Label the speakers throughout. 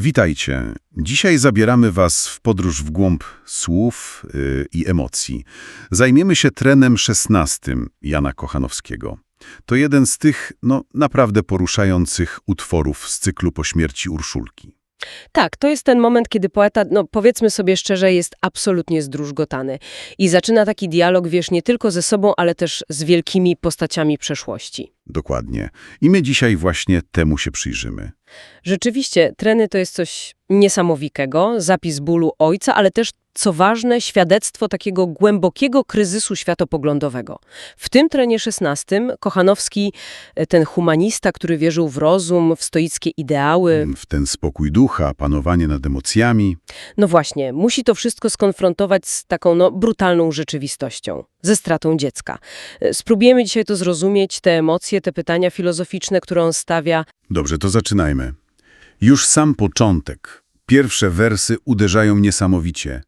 Speaker 1: Witajcie. Dzisiaj zabieramy Was w podróż w głąb słów yy, i emocji. Zajmiemy się trenem szesnastym Jana Kochanowskiego. To jeden z tych, no, naprawdę poruszających utworów z cyklu po śmierci Urszulki.
Speaker 2: Tak, to jest ten moment, kiedy poeta, no powiedzmy sobie szczerze, jest absolutnie zdróżgotany. I zaczyna taki dialog, wiesz, nie tylko ze sobą, ale też z wielkimi postaciami przeszłości.
Speaker 1: Dokładnie. I my dzisiaj właśnie temu się przyjrzymy.
Speaker 2: Rzeczywiście, treny to jest coś niesamowitego, zapis bólu ojca, ale też, co ważne, świadectwo takiego głębokiego kryzysu światopoglądowego. W tym trenie szesnastym Kochanowski, e, ten humanista, który wierzył w rozum, w stoickie ideały,
Speaker 1: W ten spokój ducha, panowanie nad emocjami.
Speaker 2: no właśnie, musi to wszystko skonfrontować z taką no, brutalną rzeczywistością, ze stratą dziecka. E, Spróbujemy dzisiaj to zrozumieć, te emocje, te pytania filozoficzne, które on stawia,
Speaker 1: Dobrze, to zaczynajmy. Już sam początek. Pierwsze wersy uderzają niesamowicie.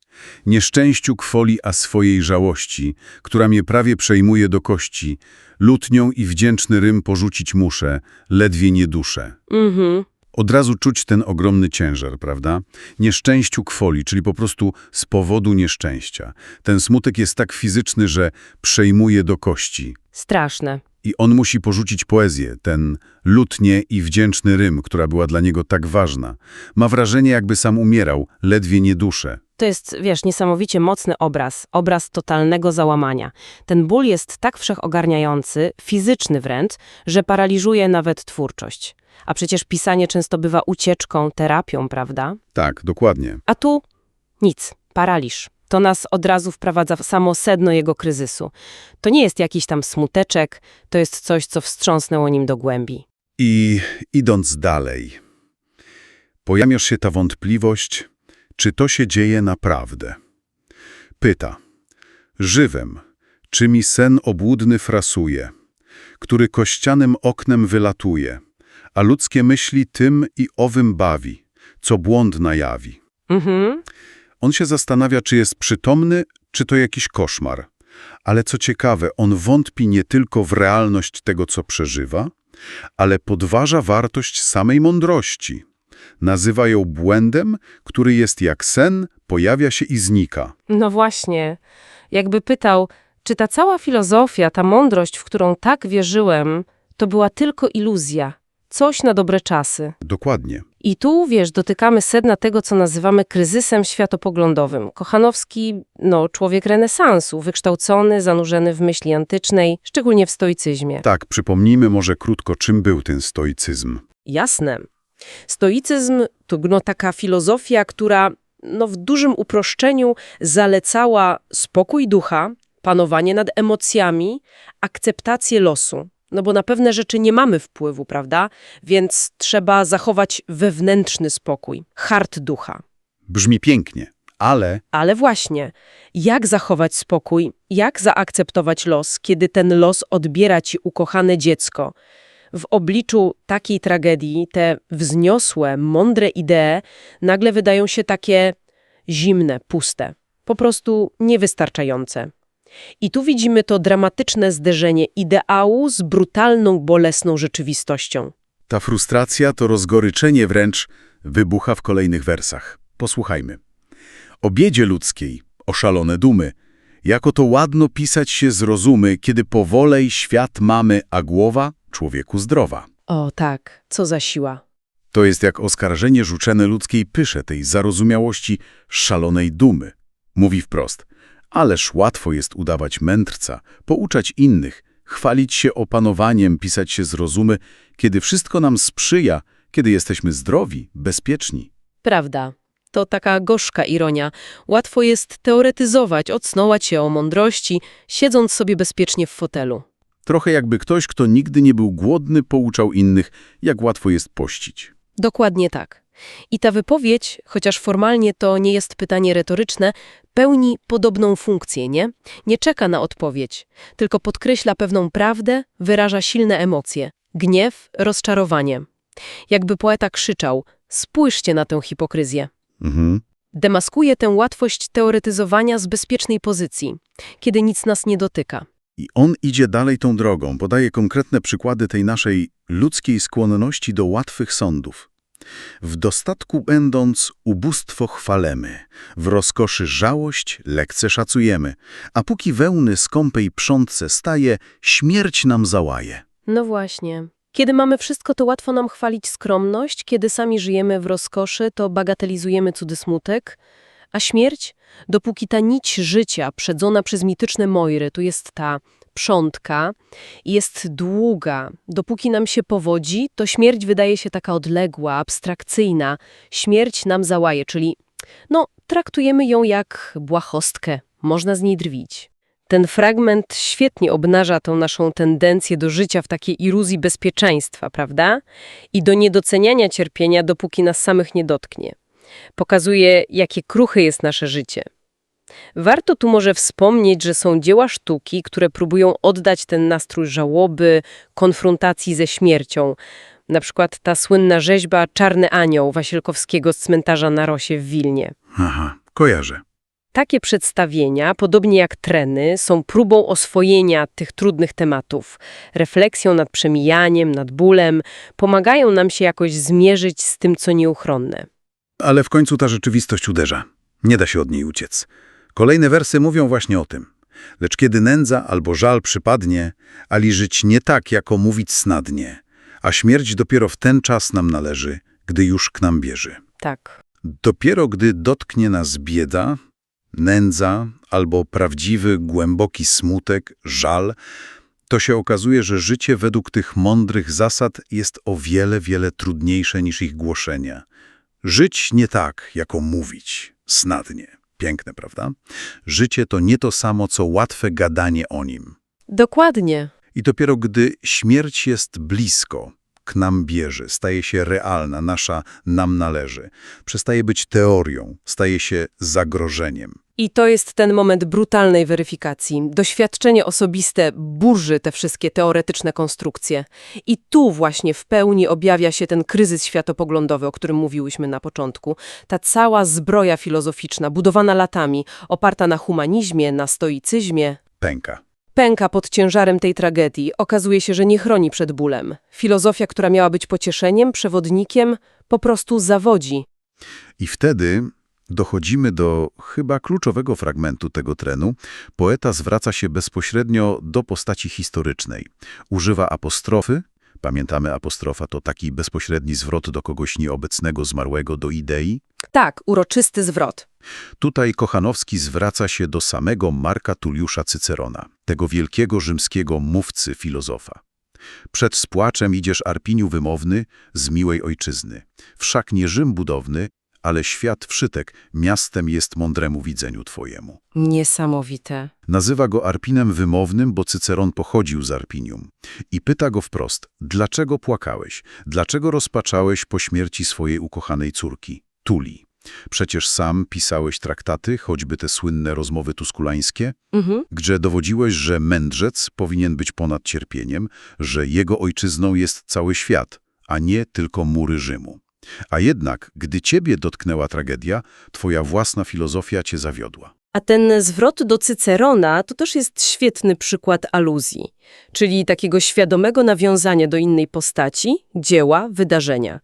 Speaker 1: Nieszczęściu kwoli, a swojej żałości, która mnie prawie przejmuje do kości. Lutnią i wdzięczny rym porzucić muszę, ledwie nie duszę.
Speaker 2: Mhm.
Speaker 1: Od razu czuć ten ogromny ciężar, prawda? Nieszczęściu kwoli, czyli po prostu z powodu nieszczęścia. Ten smutek jest tak fizyczny, że przejmuje do kości.
Speaker 2: Straszne.
Speaker 1: I on musi porzucić poezję, ten lutnie i wdzięczny rym, która była dla niego tak ważna. Ma wrażenie, jakby sam umierał, ledwie nie duszę.
Speaker 2: To jest, wiesz, niesamowicie mocny obraz, obraz totalnego załamania. Ten ból jest tak wszechogarniający, fizyczny wręcz, że paraliżuje nawet twórczość. A przecież pisanie często bywa ucieczką, terapią, prawda?
Speaker 1: Tak, dokładnie.
Speaker 2: A tu nic, paraliż. To nas od razu wprowadza w samo sedno jego kryzysu. To nie jest jakiś tam smuteczek, to jest coś, co wstrząsnęło nim do głębi.
Speaker 1: I idąc dalej, pojawia się ta wątpliwość, czy to się dzieje naprawdę. Pyta, żywem, czy mi sen obłudny frasuje, który kościanym oknem wylatuje, a ludzkie myśli tym i owym bawi, co błąd najawi.
Speaker 2: Mhm.
Speaker 1: On się zastanawia, czy jest przytomny, czy to jakiś koszmar. Ale co ciekawe, on wątpi nie tylko w realność tego, co przeżywa, ale podważa wartość samej mądrości. Nazywa ją błędem, który jest jak sen, pojawia się i znika.
Speaker 2: No właśnie. Jakby pytał, czy ta cała filozofia, ta mądrość, w którą tak wierzyłem, to była tylko iluzja, coś na dobre czasy.
Speaker 1: Dokładnie.
Speaker 2: I tu, wiesz, dotykamy sedna tego, co nazywamy kryzysem światopoglądowym. Kochanowski, no, człowiek renesansu, wykształcony, zanurzony w myśli antycznej, szczególnie w stoicyzmie.
Speaker 1: Tak, przypomnijmy może krótko, czym był ten stoicyzm.
Speaker 2: Jasne. Stoicyzm to no, taka filozofia, która no, w dużym uproszczeniu zalecała spokój ducha, panowanie nad emocjami, akceptację losu. No bo na pewne rzeczy nie mamy wpływu, prawda? Więc trzeba zachować wewnętrzny spokój, hart ducha.
Speaker 1: Brzmi pięknie, ale
Speaker 2: Ale właśnie, jak zachować spokój, jak zaakceptować los, kiedy ten los odbiera ci ukochane dziecko? W obliczu takiej tragedii te wzniosłe, mądre idee nagle wydają się takie zimne, puste, po prostu niewystarczające. I tu widzimy to dramatyczne zderzenie ideału z brutalną, bolesną rzeczywistością.
Speaker 1: ta frustracja, to rozgoryczenie wręcz wybucha w kolejnych wersach. Posłuchajmy. O biedzie ludzkiej, o szalone dumy, jako to ładno pisać się z rozumy, kiedy powolej świat mamy, a głowa człowieku zdrowa.
Speaker 2: O tak, co za siła.
Speaker 1: To jest jak oskarżenie rzucene ludzkiej pysze, tej zarozumiałości szalonej dumy. Mówi wprost, ależ łatwo jest udawać mędrca, pouczać innych, chwalić się opanowaniem, pisać się z rozumy, kiedy wszystko nam sprzyja, kiedy jesteśmy zdrowi, bezpieczni.
Speaker 2: Prawda. To taka gorzka ironia. Łatwo jest teoretyzować, odsnować się o mądrości, siedząc sobie bezpiecznie w fotelu.
Speaker 1: Trochę jakby ktoś, kto nigdy nie był głodny, pouczał innych, jak łatwo jest pościć.
Speaker 2: Dokładnie tak. I ta wypowiedź, chociaż formalnie to nie jest pytanie retoryczne, pełni podobną funkcję, nie? Nie czeka na odpowiedź, tylko podkreśla pewną prawdę, wyraża silne emocje. Gniew, rozczarowanie. Jakby poeta krzyczał, spójrzcie na tę hipokryzję.
Speaker 1: Mhm.
Speaker 2: Demaskuje tę łatwość teoretyzowania z bezpiecznej pozycji, kiedy nic nas nie dotyka.
Speaker 1: I on idzie dalej tą drogą, podaje konkretne przykłady tej naszej ludzkiej skłonności do łatwych sądów. W dostatku będąc, ubóstwo chwalemy, w rozkoszy żałość lekce szacujemy, a póki wełny skąpej przątce staje, śmierć nam załaje.
Speaker 2: No właśnie. Kiedy mamy wszystko, to łatwo nam chwalić skromność, kiedy sami żyjemy w rozkoszy, to bagatelizujemy cudy smutek, a śmierć, dopóki ta nić życia przedzona przez mityczne mojry, tu jest ta przątka, i jest długa, dopóki nam się powodzi, to śmierć wydaje się taka odległa, abstrakcyjna. Śmierć nam załaje, czyli no, traktujemy ją jak błahostkę, można z niej drwić. Ten fragment świetnie obnaża tą naszą tendencję do życia w takiej iluzji bezpieczeństwa, prawda? I do niedoceniania cierpienia, dopóki nas samych nie dotknie. Pokazuje, jakie kruche jest nasze życie. Warto tu może wspomnieć, że są dzieła sztuki, które próbują oddać ten nastrój żałoby, konfrontacji ze śmiercią. Na przykład ta słynna rzeźba Czarny Anioł Wasielkowskiego z cmentarza na Rosie w Wilnie.
Speaker 1: Aha, kojarzę.
Speaker 2: Takie przedstawienia, podobnie jak treny, są próbą oswojenia tych trudnych tematów, refleksją nad przemijaniem, nad bólem, pomagają nam się jakoś zmierzyć z tym, co nieuchronne.
Speaker 1: Ale w końcu ta rzeczywistość uderza. Nie da się od niej uciec. Kolejne wersy mówią właśnie o tym. Lecz kiedy nędza albo żal przypadnie, ali żyć nie tak, jako mówić snadnie, a śmierć dopiero w ten czas nam należy, gdy już k nam bierze.
Speaker 2: Tak.
Speaker 1: Dopiero gdy dotknie nas bieda, nędza albo prawdziwy, głęboki smutek, żal, to się okazuje, że życie według tych mądrych zasad jest o wiele, wiele trudniejsze niż ich głoszenia. Żyć nie tak, jako mówić, snadnie. Piękne, prawda? Życie to nie to samo, co łatwe gadanie o nim.
Speaker 2: Dokładnie.
Speaker 1: I dopiero gdy śmierć jest blisko, k nam bierze, staje się realna, nasza nam należy, przestaje być teorią, staje się zagrożeniem.
Speaker 2: I to jest ten moment brutalnej weryfikacji. Doświadczenie osobiste burzy te wszystkie teoretyczne konstrukcje. I tu właśnie w pełni objawia się ten kryzys światopoglądowy, o którym mówiłyśmy na początku. Ta cała zbroja filozoficzna, budowana latami, oparta na humanizmie, na stoicyzmie,
Speaker 1: Pęka.
Speaker 2: Pęka pod ciężarem tej tragedii. Okazuje się, że nie chroni przed bólem. Filozofia, która miała być pocieszeniem, przewodnikiem, po prostu zawodzi.
Speaker 1: I wtedy dochodzimy do chyba kluczowego fragmentu tego trenu. Poeta zwraca się bezpośrednio do postaci historycznej. Używa apostrofy. Pamiętamy, apostrofa to taki bezpośredni zwrot do kogoś nieobecnego, zmarłego, do idei.
Speaker 2: Tak, uroczysty zwrot.
Speaker 1: Tutaj Kochanowski zwraca się do samego Marka Tulliusza Cycerona, tego wielkiego rzymskiego mówcy filozofa. Przed spłaczem idziesz Arpiniu wymowny z miłej ojczyzny. Wszak nie Rzym budowny, ale świat wszytek miastem jest mądremu widzeniu twojemu.
Speaker 2: Niesamowite.
Speaker 1: Nazywa go Arpinem wymownym, bo Cyceron pochodził z Arpinium. I pyta go wprost, dlaczego płakałeś? Dlaczego rozpaczałeś po śmierci swojej ukochanej córki? Tuli. Przecież sam pisałeś traktaty, choćby te słynne rozmowy tuskulańskie,
Speaker 2: Mhm.
Speaker 1: gdzie dowodziłeś, że mędrzec powinien być ponad cierpieniem, że jego ojczyzną jest cały świat, a nie tylko mury Rzymu. A jednak, gdy ciebie dotknęła tragedia, twoja własna filozofia cię zawiodła.
Speaker 2: A ten zwrot do Cycerona to też jest świetny przykład aluzji, czyli takiego świadomego nawiązania do innej postaci, dzieła, wydarzenia.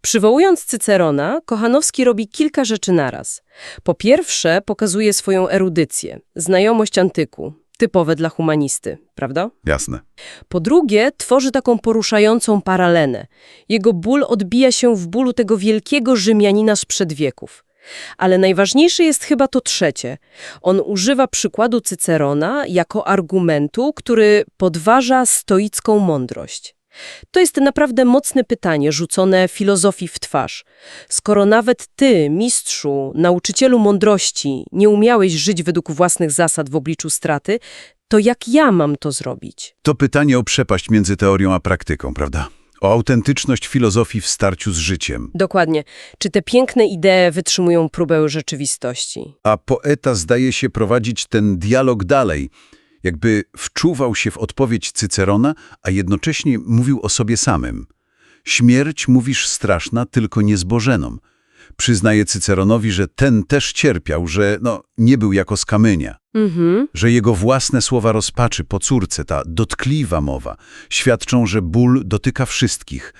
Speaker 2: Przywołując Cycerona, Kochanowski robi kilka rzeczy naraz. Po pierwsze, pokazuje swoją erudycję, znajomość antyku, typowe dla humanisty, prawda?
Speaker 1: Jasne.
Speaker 2: Po drugie, tworzy taką poruszającą paralelę. Jego ból odbija się w bólu tego wielkiego Rzymianina sprzed wieków. Ale najważniejsze jest chyba to trzecie. On używa przykładu Cycerona jako argumentu, który podważa stoicką mądrość. To jest naprawdę mocne pytanie rzucone filozofii w twarz. Skoro nawet ty, mistrzu, nauczycielu mądrości, nie umiałeś żyć według własnych zasad w obliczu straty, to jak ja mam to zrobić?
Speaker 1: To pytanie o przepaść między teorią a praktyką, prawda? O autentyczność filozofii w starciu z życiem.
Speaker 2: Dokładnie. Czy te piękne idee wytrzymują próbę rzeczywistości?
Speaker 1: A poeta zdaje się prowadzić ten dialog dalej, jakby wczuwał się w odpowiedź Cycerona, a jednocześnie mówił o sobie samym. Śmierć, mówisz, straszna, tylko niezbożenom. Przyznaje Cyceronowi, że ten też cierpiał, że no, nie był jako z kamienia.
Speaker 2: Mhm.
Speaker 1: że jego własne słowa rozpaczy po córce, ta dotkliwa mowa, świadczą, że ból dotyka wszystkich.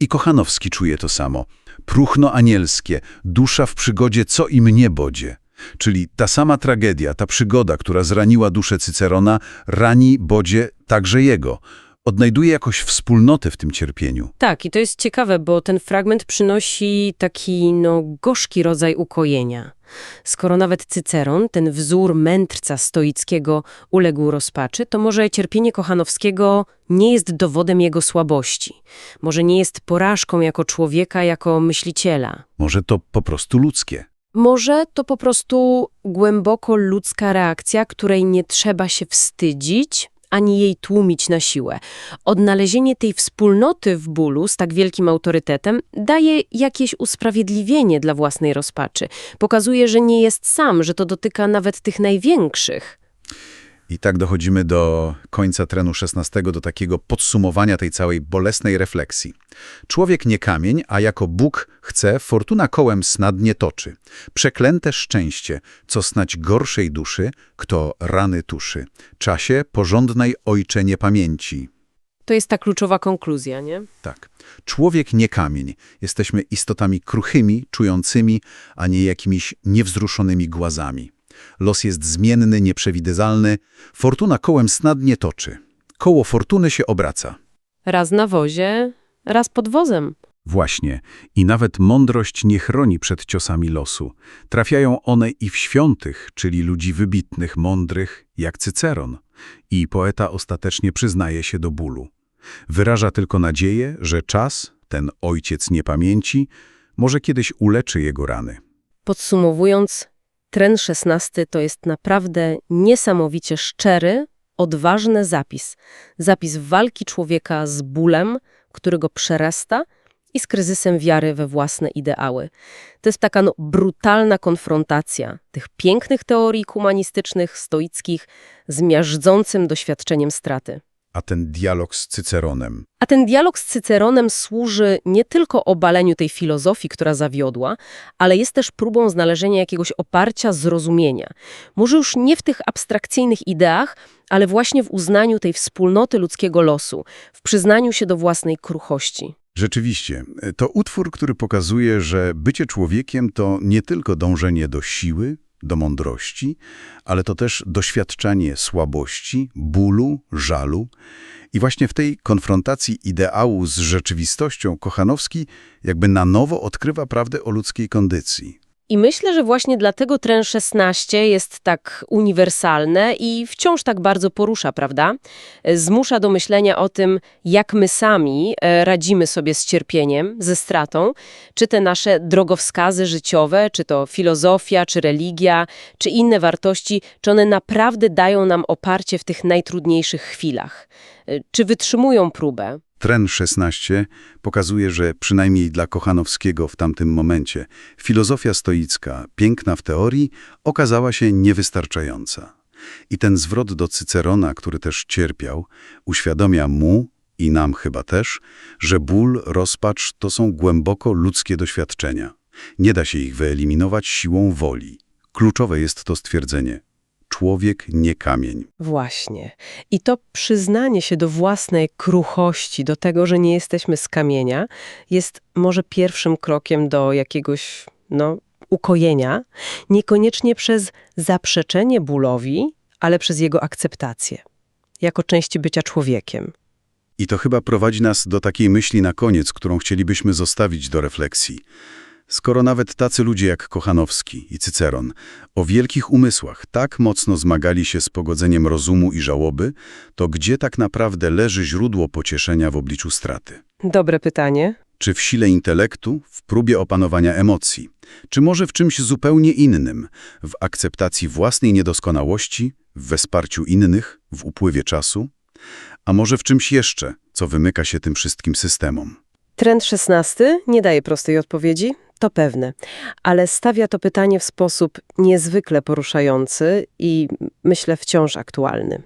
Speaker 1: I Kochanowski czuje to samo. Próchno anielskie, dusza w przygodzie, co i mnie bodzie. Czyli ta sama tragedia, ta przygoda, która zraniła duszę Cycerona, rani, bodzie także jego. Odnajduje jakoś wspólnotę w tym cierpieniu.
Speaker 2: Tak, i to jest ciekawe, bo ten fragment przynosi taki, no, gorzki rodzaj ukojenia. Skoro nawet Cyceron, ten wzór mędrca stoickiego, uległ rozpaczy, to może cierpienie Kochanowskiego nie jest dowodem jego słabości. Może nie jest porażką jako człowieka, jako myśliciela.
Speaker 1: Może to po prostu ludzkie.
Speaker 2: Może to po prostu głęboko ludzka reakcja, której nie trzeba się wstydzić, ani jej tłumić na siłę. Odnalezienie tej wspólnoty w bólu z tak wielkim autorytetem daje jakieś usprawiedliwienie dla własnej rozpaczy. Pokazuje, że nie jest sam, że to dotyka nawet tych największych.
Speaker 1: I tak dochodzimy do końca trenu 16, do takiego podsumowania tej całej bolesnej refleksji. Człowiek nie kamień, a jako Bóg chce, fortuna kołem snadnie toczy. Przeklęte szczęście, co snać gorszej duszy, kto rany tuszy. Czasie porządnej ojcze niepamięci.
Speaker 2: To jest ta kluczowa konkluzja, nie?
Speaker 1: Tak. Człowiek nie kamień. Jesteśmy istotami kruchymi, czującymi, a nie jakimiś niewzruszonymi głazami. Los jest zmienny, nieprzewidywalny. Fortuna kołem snadnie toczy. Koło fortuny się obraca.
Speaker 2: Raz na wozie, raz pod wozem.
Speaker 1: Właśnie. I nawet mądrość nie chroni przed ciosami losu. Trafiają one i w świętych, czyli ludzi wybitnych, mądrych, jak Cyceron. I poeta ostatecznie przyznaje się do bólu. Wyraża tylko nadzieję, że czas, ten ojciec niepamięci, może kiedyś uleczy jego rany.
Speaker 2: Podsumowując, tren 16 to jest naprawdę niesamowicie szczery, odważny zapis. Zapis walki człowieka z bólem, który go przerasta i z kryzysem wiary we własne ideały. To jest taka no, brutalna konfrontacja tych pięknych teorii humanistycznych, stoickich z miażdżącym doświadczeniem straty.
Speaker 1: A ten dialog z Cyceronem.
Speaker 2: A ten dialog z Cyceronem służy nie tylko obaleniu tej filozofii, która zawiodła, ale jest też próbą znalezienia jakiegoś oparcia, zrozumienia. Może już nie w tych abstrakcyjnych ideach, ale właśnie w uznaniu tej wspólnoty ludzkiego losu, w przyznaniu się do własnej kruchości.
Speaker 1: Rzeczywiście, to utwór, który pokazuje, że bycie człowiekiem to nie tylko dążenie do siły, do mądrości, ale to też doświadczanie słabości, bólu, żalu. I właśnie w tej konfrontacji ideału z rzeczywistością Kochanowski jakby na nowo odkrywa prawdę o ludzkiej kondycji.
Speaker 2: I myślę, że właśnie dlatego tren 16 jest tak uniwersalne i wciąż tak bardzo porusza, prawda? Zmusza do myślenia o tym, jak my sami e, radzimy sobie z cierpieniem, ze stratą, czy te nasze drogowskazy życiowe, czy to filozofia, czy religia, czy inne wartości, czy one naprawdę dają nam oparcie w tych najtrudniejszych chwilach. E, Czy wytrzymują próbę?
Speaker 1: Tren 16 pokazuje, że przynajmniej dla Kochanowskiego w tamtym momencie filozofia stoicka, piękna w teorii, okazała się niewystarczająca. I ten zwrot do Cycerona, który też cierpiał, uświadamia mu i nam chyba też, że ból, rozpacz to są głęboko ludzkie doświadczenia. Nie da się ich wyeliminować siłą woli. Kluczowe jest to stwierdzenie. Człowiek nie kamień.
Speaker 2: Właśnie. I to przyznanie się do własnej kruchości, do tego, że nie jesteśmy z kamienia, jest może pierwszym krokiem do jakiegoś, no, ukojenia, niekoniecznie przez zaprzeczenie bólowi, ale przez jego akceptację, jako części bycia człowiekiem.
Speaker 1: I to chyba prowadzi nas do takiej myśli na koniec, którą chcielibyśmy zostawić do refleksji. Skoro nawet tacy ludzie jak Kochanowski i Cyceron o wielkich umysłach tak mocno zmagali się z pogodzeniem rozumu i żałoby, to gdzie tak naprawdę leży źródło pocieszenia w obliczu straty?
Speaker 2: Dobre pytanie.
Speaker 1: Czy w sile intelektu, w próbie opanowania emocji? Czy może w czymś zupełnie innym, w akceptacji własnej niedoskonałości, w wesparciu innych, w upływie czasu? A może w czymś jeszcze, co wymyka się tym wszystkim systemom?
Speaker 2: Trend 16 nie daje prostej odpowiedzi, to pewne, ale stawia to pytanie w sposób niezwykle poruszający i myślę wciąż aktualny.